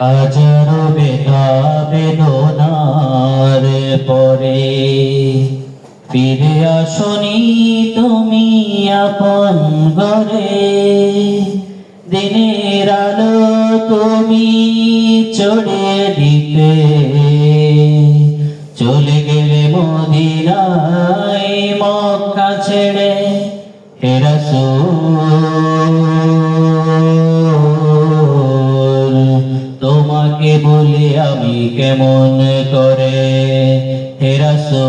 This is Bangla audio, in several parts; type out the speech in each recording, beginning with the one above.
হাজারো বেদা বেদনার পরে। ফিরে আসনি তুমি আপন ঘরে। দিনের আলো তুমি চড়িয়ে দিতে। চলে গেলে মদিনায় মক্কা ছেড়ে হেরাসুল বলি আমি কেমন করে? হেরাসুল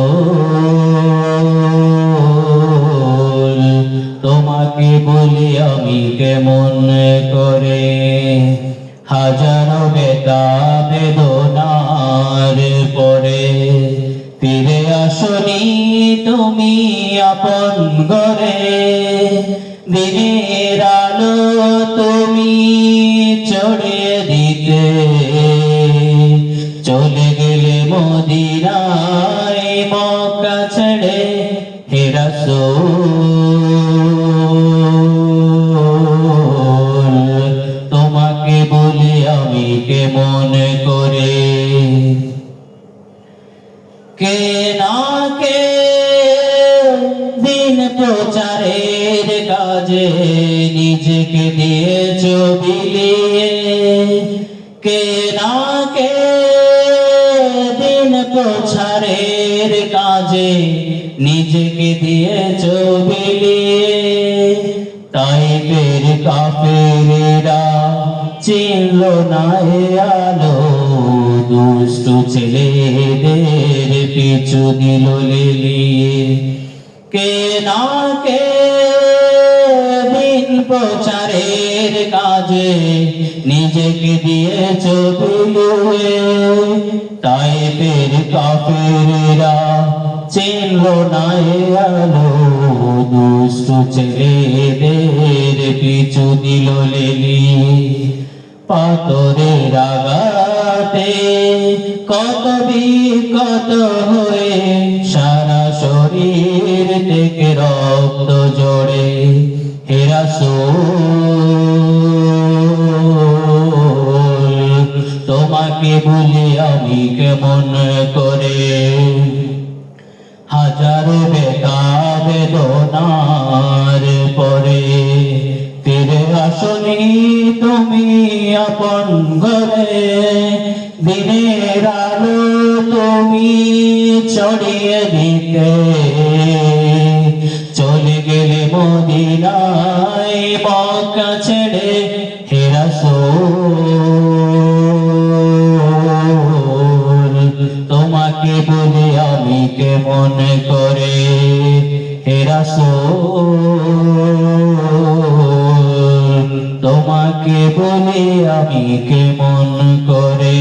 তোমাকে বলি আমি কেমন করে? হাজারো বেতা বেদনার পরে ফিরে আসনি তুমি আপন ঘরে। দিনের আলো চলে গেলে মদিনায় মক্কা ছেড়ে হেরাসুল তোমাকে বলি আমি কেমন করে? কে না কে দিন প্রচারের কাজে নিজেকে দিয়েছ বিলিয়ে? কে না কে প্রচারের কাজে নিজেকে দিয়েছ বিলিয়ে তাই ফের কাফেরেরা চিনল না এ আলো। দুষ্টু ছেলেদের পিছু দিল লিলিয়ে কে না কে কাজে নিজেকে দিয়েছ বিলুয়ে তাই ফের কাফেরেরা চিনল না এ আলো, দুষ্টু ছেলেদের পিছু দিল লেলি। পাতরের আঘাতে কত বিকত হয়ে সারা শরীর থেকে রক্ত জড়ে হেরাসুল তোমাকে বলি, আমি কেমন করে? হাজারো বেতা বেদনার পরে ফিরে আসনি তুমি আপন ঘরে। দিনের আলো তুমি ছড়িয়ে দিতে। চলে গেলে মদিনায় মক্কা ছেড়ে কেমন করে হেরাসুল তোমাকে বলে আমি কেমন করে?